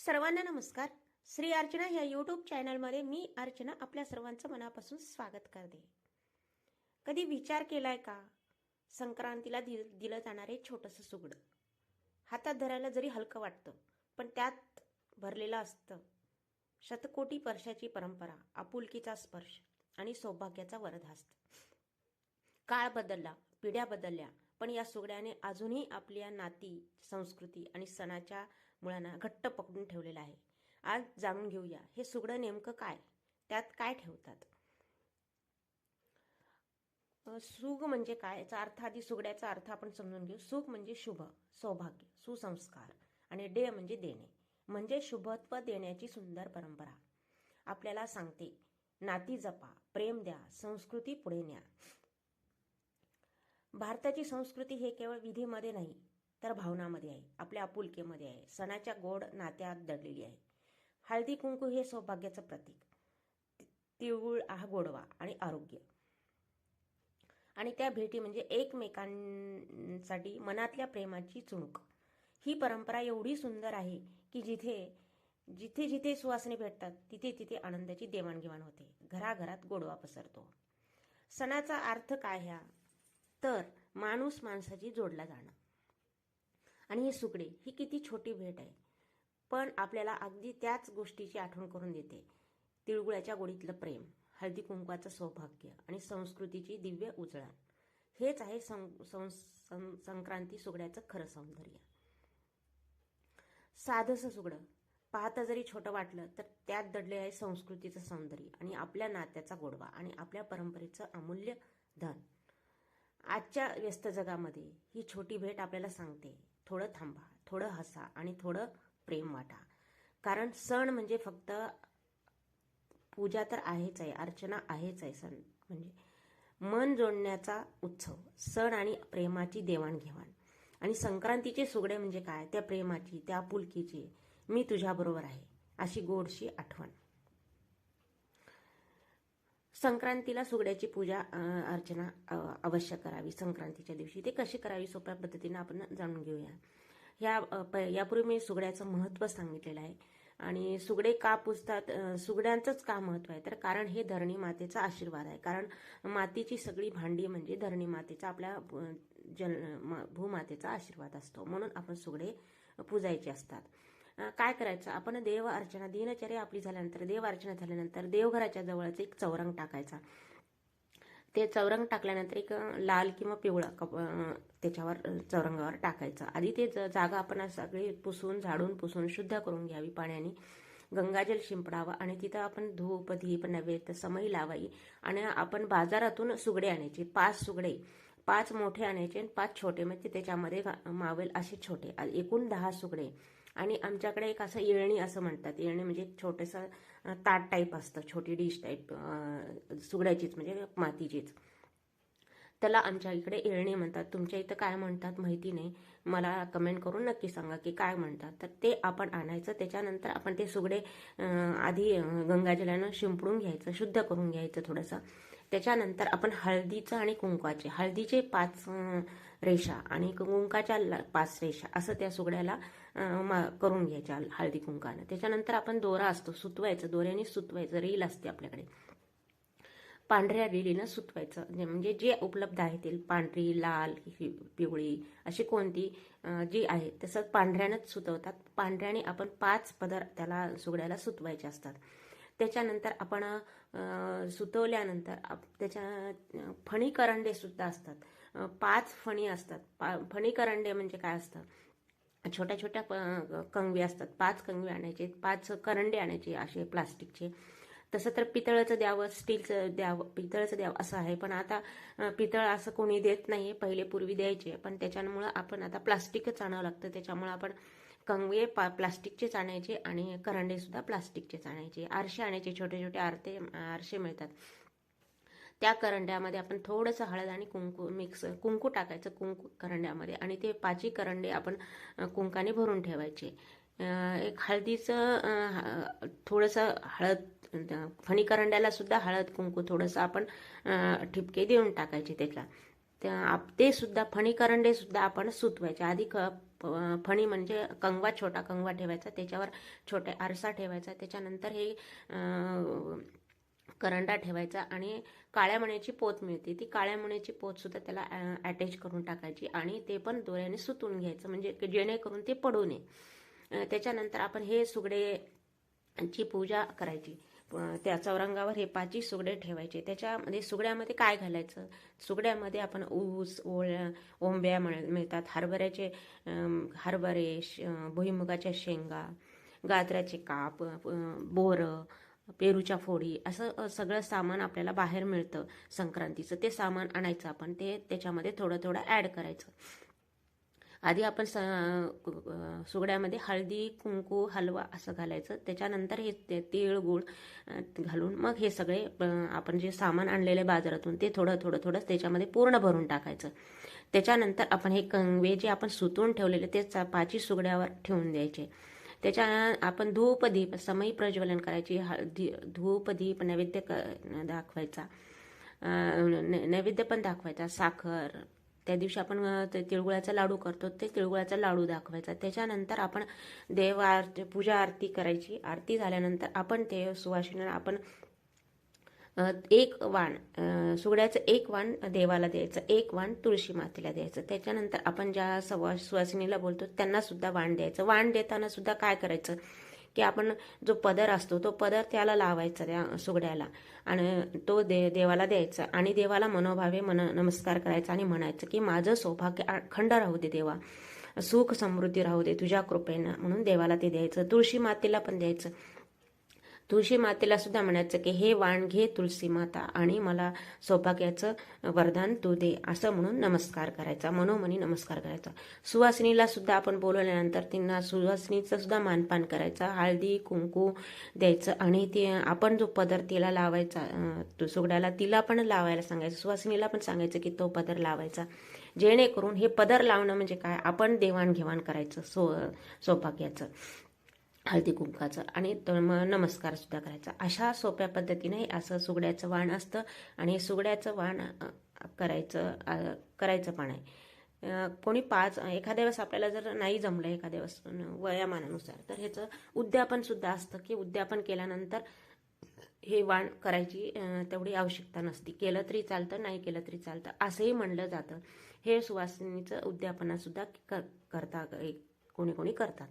सर्वांना नमस्कार. श्री अर्चना या यूट्यूब चॅनलमध्ये मी अर्चना आपल्या सर्वांचं मनापासून स्वागत करते. कधी विचार केलाय का? संक्रांतीला दि दिलं जाणारे छोटंसं सुगडं. हातात धरायला जरी हलकं वाटतं पण त्यात भरलेलं असतं. शतकोटी वर्षाची परंपरा आपुलकीचा स्पर्श आणि सौभाग्याचा वरदहस्त काळ बदलला पिढ्या बदलल्या पण या सुगड्याने अजूनही आपल्या नाती संस्कृती आणि सणाच्या मुळांना घट्ट पकडून ठेवलेलं आहे. आज जाणून घेऊया हे सुगडं नेमकं काय? त्यात काय ठेवतात? सुग म्हणजे काय? याचा अर्थ आधी सुगड्याचा अर्थ आपण समजून घेऊ. सुख म्हणजे शुभ सौभाग्य सुसंस्कार आणि डे म्हणजे देणे. म्हणजे शुभत्व देण्याची सुंदर परंपरा. आपल्याला सांगते नाती जपा प्रेम द्या संस्कृती पुढे न्या. भारताची संस्कृती हे केवळ विधीमध्ये नाही तर भावनामध्ये आहे आपल्या आपुलकीमध्ये आहे सणाच्या गोड नात्यात दडलेली आहे. हळदी कुंकू हे सौभाग्याचं प्रतीक. तिळगुळ हा गोडवा आणि आरोग्य. आणि त्या भेटी म्हणजे एकमेकांसाठी मनातल्या प्रेमाची चुणूक. ही परंपरा एवढी सुंदर आहे की जिथे जिथे जिथे सुवासने भेटतात तिथे तिथे आनंदाची देवाणघेवाण होते. घराघरात गोडवा पसरतो. सणाचा अर्थ काय ह्या तर माणूस माणसाची जोडला जाणं. आणि हे सुकडे ही किती छोटी भेट आहे. पण आपल्याला अगदी त्याच गोष्टीची आठवण करून देते. तिळगुळाच्या गोडीतलं प्रेम हळदी कुंकवाचं सौभाग्य आणि संस्कृतीची दिव्य उजळण. हेच आहे सं, सं, सं, संक्रांती सुगड्याचं खरं सौंदर्य. साधंसं सुगडं. पाहता जरी छोटं वाटलं तर त्यात दडले आहे संस्कृतीचं सौंदर्य आणि आपल्या नात्याचा गोडवा आणि आपल्या परंपरेचं अमूल्य धन. आजच्या व्यस्त जगामध्ये ही छोटी भेट आपल्याला सांगते थोडं थांबा थोडं हसा आणि थोडं प्रेम वाटा. कारण सण म्हणजे फक्त पूजा तर आहेच आहे अर्चना आहेच आहे सण म्हणजे. मन जोडण्याचा उत्सव सण आणि प्रेमाची देवाणघेवाण. आणि संक्रांतीचे सुगडे म्हणजे काय? त्या प्रेमाची त्या आपुलकीची मी तुझ्याबरोबर आहे अशी गोडशी आठवण. संक्रांतीला सुगड्याची पूजा अर्चना अवश्य करावी संक्रांतीच्या दिवशी. ते कशी करावी सोप्या पद्धतीने आपण जाणून घेऊया. ह्या प- यापूर्वी मी सुगड्याचं महत्त्व सांगितलेलं आहे. आणि सुगडे का पुजतात? सुगड्यांचंच का महत्त्व आहे? तर कारण हे धरणी मातेचा आशीर्वाद आहे. कारण मातीची सगळी भांडी म्हणजे धरणी मातेचा आपल्या जन जल म- भूमातेचा आशीर्वाद असतो. म्हणून आपण सुगडे पूजायचे असतात. काय करायचं? आपण देव अर्चना दिनचर्या आपली झाल्यानंतर देव अर्चना झाल्यानंतर देवघराच्या जवळच एक चौरंग टाकायचा. ते चौरंग टाकल्यानंतर एक लाल किंवा पिवळा कप त्याच्यावर चौरंगावर टाकायचं. आधी ते ज- जागा आपण सगळी पुसून झाडून पुसून शुद्ध करून घ्यावी पाण्याने. गंगाजल शिंपडावं आणि तिथं आपण धूप दीप नैवेद्य समई लावाई आणि आपण बाजारातून सुगडे आणायचे पाच सुगडे. पाच मोठे आणायचे आणि पाच छोटे. म्हणजे त्याच्यामध्ये मावेल असे छोटे. एकूण दहा सुगडे. आणि आमच्याकडे एक असं येळणी असं म्हणतात. येळणी म्हणजे एक छोटंसं ताट टाईप असतं. छोटी डिश टाईप सुगड्याचीच म्हणजे मातीचीच. त्याला आमच्या इकडे येळणी म्हणतात. तुमच्या इथं काय म्हणतात माहिती नाही. मला कमेंट करून नक्की सांगा की काय म्हणतात. तर ते आपण आणायचं. त्याच्यानंतर आपण ते सुगडे आधी गंगाजलानं शिंपडून घ्यायचं. शुद्ध करून घ्यायचं थोडंसं. त्याच्यानंतर आपण हळदीचं आणि कुंकवाचे. हळदीचे पाच रेषा आणि कुंकाच्या ला- पाच रेषा असं त्या सुगड्याला मा- करून घ्यायच्या हळदी कुंकानं. त्याच्यानंतर आपण दोरा असतो सुतवायचं. दोऱ्याने सुतवायचं. रील असते आपल्याकडे. पांढऱ्या रिलीनं सुतवायचं. जे- म्हणजे जे उपलब्ध आहे ते पांढरी लाल पिवळी अशी कोणती जी आहे तसं पांढऱ्यानंच सुतवतात. पांढऱ्याने आपण पाच पदर त्याला सुगड्याला सुतवायचे असतात. त्याच्यानंतर आपण सुतवल्यानंतर आप- त्याच्या फणी करंडे सुद्धा असतात. पाच फणी असतात. पा फणी करंडे म्हणजे काय असतं? छोट्या छोट्या प- कंगवी असतात. पाच कंगवी आणायचे पाच करंडे आणायचे असे प्लास्टिकचे. तसं तर पितळचं द्यावं स्टीलचं द्यावं पितळचं द्यावं असं आहे. पण आता पितळ असं कोणी देत नाही पहिले पूर्वी द्यायचे. पण त्याच्यामुळं आपण आता प्लास्टिकच आणावं लागतं. त्याच्यामुळं आपण कंगवे पा प्लास्टिकचेच आणायचे आणि करंडे सुद्धा प्लास्टिकचेच आणायचे. आरसे आणायचे. छोटे छोटे आरते आरसे मिळतात. त्या करंड्यामध्ये आपण थोडंसं हळद आणि कुंकू मिक्स कुंकू टाकायचं कुंकू करंड्यामध्ये आणि ते पाची करंडे आपण कुंकाने भरून ठेवायचे. एक हळदीचं थोडंसं हळद फणी करंड्याला सुद्धा हळद कुंकू थोडंसं आपण ठिपके देऊन टाकायचे त्याला. त्या आप- ते सुद्धा फणी करंडे सुद्धा आपण सुतवायचे. आधी क फणी म्हणजे कंगवा छोटा कंगवा ठेवायचा. त्याच्यावर छोटे आरसा ठेवायचा. त्याच्यानंतर हे करंडा ठेवायचा आणि काळ्या मण्याची पोत मिळते. ती काळ्या मण्याची पोत सुद्धा त्याला अटॅच करून टाकायची आणि ते पण दोऱ्याने सुतून घ्यायचं. म्हणजे की जेणेकरून ते पडू नये. त्याच्यानंतर आपण हे सुगडे ची पूजा करायची. त्या चौरंगावर हे पाची सुगडे ठेवायचे. त्याच्यामध्ये सुगड्यामध्ये काय घालायचं? सुगड्यामध्ये आपण ऊस ओळ्या ओंब्या मिळ- मिळतात. हरभऱ्याचे हरभरे श- भुईमुगाच्या शेंगा गाजराचे काप बोरं पेरूच्या फोडी असं सगळं सामान आपल्याला बाहेर मिळतं संक्रांतीचं. ते सामान आणायचं आपण ते त्याच्यामध्ये थोडं थोडं ॲड करायचं. आधी आपण स सुगड्यामध्ये हळदी कुंकू हलवा असं घालायचं. त्याच्यानंतर हे ते तीळ गुळ घालून मग हे सगळे आपण जे सामान आणलेले बाजारातून ते थोडं थोडं थोडं त्याच्यामध्ये पूर्ण भरून टाकायचं. त्याच्यानंतर आपण हे कंगवे जे आपण सुतून ठेवलेले ते चा- पाची सुगड्यावर ठेवून द्यायचे. त्याच्या आपण धूपदीप समयी प्रज्वलन करायची हळदी नैवेद्य क दाखवायचा. नै- नैवेद्य पण दाखवायचा साखर. त्या दिवशी आपण ते तिळगुळाचा लाडू करतो ते तिळगुळाचा लाडू दाखवायचा. त्याच्यानंतर आपण देव आरती पूजा आरती करायची. आरती झाल्यानंतर आपण ते सुवासिनीला आपण एक वाण सुगड्याचं एक वाण देवाला द्यायचं एक वाण तुळशी मातेला द्यायचं. त्याच्यानंतर आपण ज्या सवा सुवासिनीला बोलतो त्यांना सुद्धा वाण द्यायचं. वाण देताना सुद्धा काय करायचं? की आपण जो पदर असतो तो पदर त्याला लावायचा त्या सुगड्याला. आणि तो दे देवाला द्यायचा. आणि देवाला मनोभावे मन नमस्कार करायचा आणि म्हणायचं की माझं सौभाग्य अखंड राहू दे देवा. सुख समृद्धी राहू दे तुझ्या कृपेनं. म्हणून देवाला ते द्यायचं. तुळशी मातेला पण द्यायचं. तुळशी मातेला सुद्धा म्हणायचं की हे वाण घे तुळशी माता आणि मला सौभाग्याचं वरदान तू दे असं म्हणून नमस्कार करायचा मनोमनी नमस्कार करायचा. सुवासिनीला सुद्धा आपण बोलवल्यानंतर त्यांना सुवासिनीचं सुद्धा मानपान करायचा हळदी कुंकू द्यायचं आणि ते आपण जो पदर तिला लावायचा तो सुगड्याला तिला पण लावायला सांगायचं सुवासिनीला पण सांगायचं की तो पदर लावायचा. जेणेकरून हे पदर लावणं म्हणजे काय? आपण देवाणघेवाण करायचं सो सौभाग्याचं. हळदी कुंकाचं आणि मग नमस्कार सुद्धा करायचा. अशा सोप्या पद्धतीने असं सुगड्याचं वाण असतं आणि सुगड्याचं वाण करायचं करायचं पण आहे. कोणी पाच एखाद्या वेळेस आपल्याला जर नाही जमलं एखाद्या वेळेस वयामानानुसार तर ह्याचं उद्यापन सुद्धा असतं की उद्यापन केल्यानंतर हे वाण करायची तेवढी आवश्यकता नसती. केलं तरी चालतं नाही केलं तरी चालतं असंही म्हणलं जातं. हे सुवासिनीचं उद्यापनासुद्धा क करता कोणी कोणी करतात.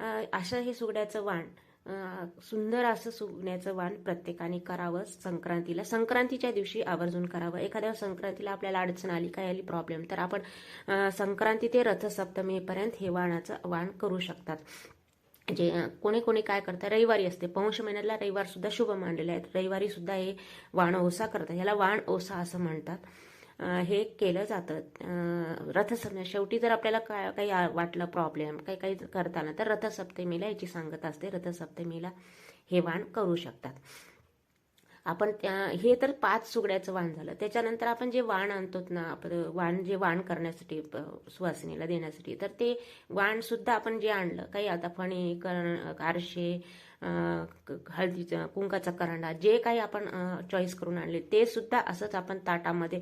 असं हे सुगड्याचं वाण सुंदर असं सुगण्याचं वाण प्रत्येकाने करावं संक्रांतीला. संक्रांतीच्या दिवशी आवर्जून करावं. एखाद्या संक्रांतीला आपल्याला अडचण आली काय आली प्रॉब्लेम तर आपण संक्रांती ते रथसप्तमीपर्यंत हे वाणाचं वाण करू शकतात. जे कोणी कोणी काय करतात रविवारी असते. पौष महिन्याला रविवार सुद्धा शुभ मानलेला आहेत रविवारी सुद्धा हे वाण ओसा करतात. ह्याला वाण ओसा असं म्हणतात. हे केलं जातं. रथसप्तमी शेवटी जर आपल्याला काय काही वाटलं प्रॉब्लेम काही काही करताना तर रथसप्तमीला याची सांगत असते. रथसप्तमीला हे वाण करू शकतात. आपण त्या हे तर पाच सुगड्याचं वाण झालं. त्याच्यानंतर आपण जे वाण आणतो ना आपलं वाण जे वाण करण्यासाठी सुवासिनीला देण्यासाठी तर ते वाण सुद्धा आपण जे आणलं काही आता फणी करण आरशे हळदीचा कुंकाचा करंडा जे काही आपण चॉईस करून आणले ते सुद्धा असंच आपण ताटामध्ये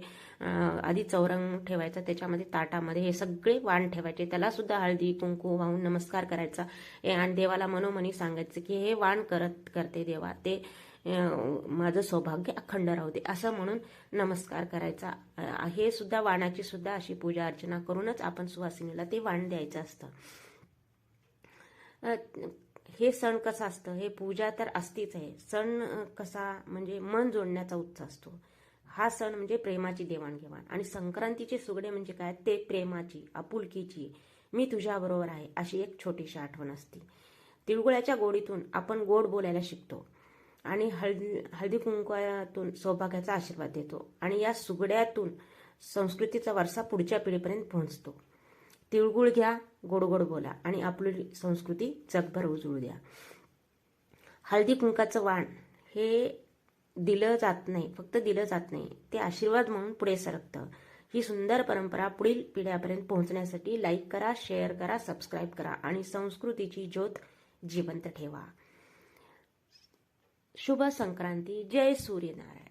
आधी चौरंग ठेवायचा त्याच्यामध्ये ताटामध्ये हे सगळे वाण ठेवायचे. त्याला सुद्धा हळदी कुंकू वाहून नमस्कार करायचा. आणि देवाला मनोमनी सांगायचं की हे वाण करत करते देवा. ते माझं सौभाग्य अखंड राहू दे. असं म्हणून नमस्कार करायचा. हे सुद्धा वाणाची सुद्धा अशी पूजा अर्चना करूनच आपण सुवासिनीला ते वाण द्यायचं असतं. हे सण कसं असतं? हे पूजा तर असतीच आहे. सण कसा म्हणजे मन जोडण्याचा उत्सव असतो. हा सण म्हणजे प्रेमाची देवाणघेवाण. आणि संक्रांतीचे सुगडे म्हणजे काय? ते प्रेमाची आपुलकीची. मी तुझ्याबरोबर आहे अशी एक छोटीशी आठवण असते. तिळगुळ्याच्या गोडीतून आपण गोड बोलायला शिकतो. आणि हळदी हळदी कुंकवातून सौभाग्याचा आशीर्वाद देतो. आणि या सुगड्यातून संस्कृतीचा वारसा पुढच्या पिढीपर्यंत पोहोचतो. तिळगुळ घ्या गोड गोड बोला आणि आपली संस्कृती जगभर उजळू द्या. हळदी कुंकाचं वाण हे दिलं जात नाही फक्त दिलं जात नाही. ते आशीर्वाद म्हणून पुढे सरकतं. ही सुंदर परंपरा पुढील पिढ्यापर्यंत पोहोचण्यासाठी लाईक करा शेअर करा सबस्क्राईब करा आणि संस्कृतीची ज्योत जिवंत ठेवा. शुभ संक्रांती. जय सूर्यनारायण.